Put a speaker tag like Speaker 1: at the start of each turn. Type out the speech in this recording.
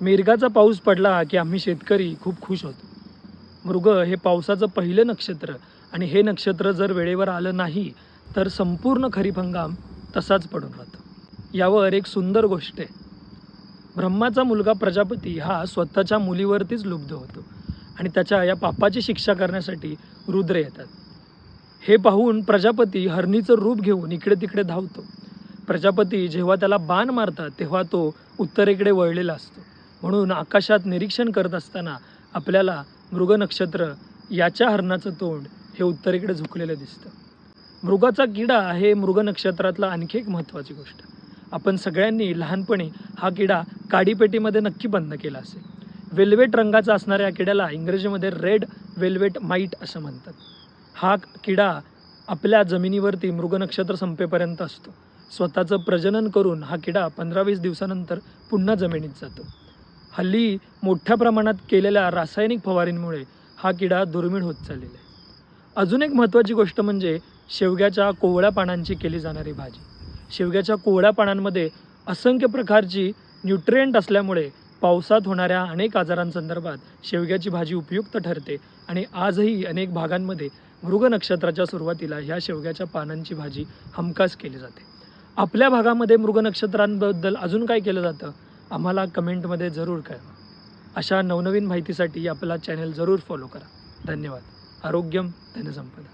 Speaker 1: मिरगाचा पाऊस पडला की आम्ही शेतकरी खूप खुश होतो. मृग हे पावसाचं पहिलं नक्षत्र आणि हे नक्षत्र जर वेळेवर आलं नाही तर संपूर्ण खरीप हंगाम तसाच पडून राहतो. यावर एक सुंदर गोष्ट आहे. ब्रह्माचा मुलगा प्रजापती हा स्वतःच्या मुलीवरतीच लुब्ध होतो आणि त्याच्या या पापाची शिक्षा करण्यासाठी रुद्र येतात. हे पाहून प्रजापती हरणीचं रूप घेऊन इकडे तिकडे धावतो. प्रजापती जेव्हा त्याला बाण मारतात तेव्हा तो उत्तरेकडे वळलेला असतो. म्हणून आकाशात निरीक्षण करत असताना आपल्याला मृग नक्षत्र याच्या हरणाचं तोंड हे उत्तरेकडे झुकलेलं दिसतं. मृगाचा किडा हे मृग नक्षत्रातला आणखी एक महत्त्वाची गोष्ट. आपण सगळ्यांनी लहानपणी हा किडा काडीपेटीमध्ये नक्की बंद केला असेल. वेल्वेट रंगाचा असणाऱ्या या किड्याला इंग्रजीमध्ये रेड वेल्वेट माईट असं म्हणतात. हा किडा आपल्या जमिनीवरती मृग नक्षत्र संपेपर्यंत असतो. स्वतःचं प्रजनन करून हा किडा पंधरा वीस दिवसानंतर पुन्हा जमिनीत जातो. हल्ली मोठ्या प्रमाणात केलेल्या रासायनिक फवारींमुळे हा किडा दुर्मिळ होत चाललेला आहे. अजून एक महत्त्वाची गोष्ट म्हणजे शेवग्याच्या कोवळ्या पानांची केली जाणारी भाजी. शेवग्याच्या कोवळ्या पानांमध्ये असंख्य प्रकारची न्यूट्रिएंट असल्यामुळे पावसात होणाऱ्या अनेक आजारांसंदर्भात शेवग्याची भाजी उपयुक्त ठरते आणि आजही अनेक भागांमध्ये मृग नक्षत्राच्या सुरुवातीला ह्या शेवग्याच्या पानांची भाजी हमखास केली जाते. आपल्या भागामध्ये मृग नक्षत्रांबद्दल अजून काय केलं जातं? आम्हाला कमेंटमध्ये जरूर कळवा. अशा नवनवीन माहितीसाठी आपला चॅनल जरूर फॉलो करा. धन्यवाद. आरोग्यम धनसंपदा.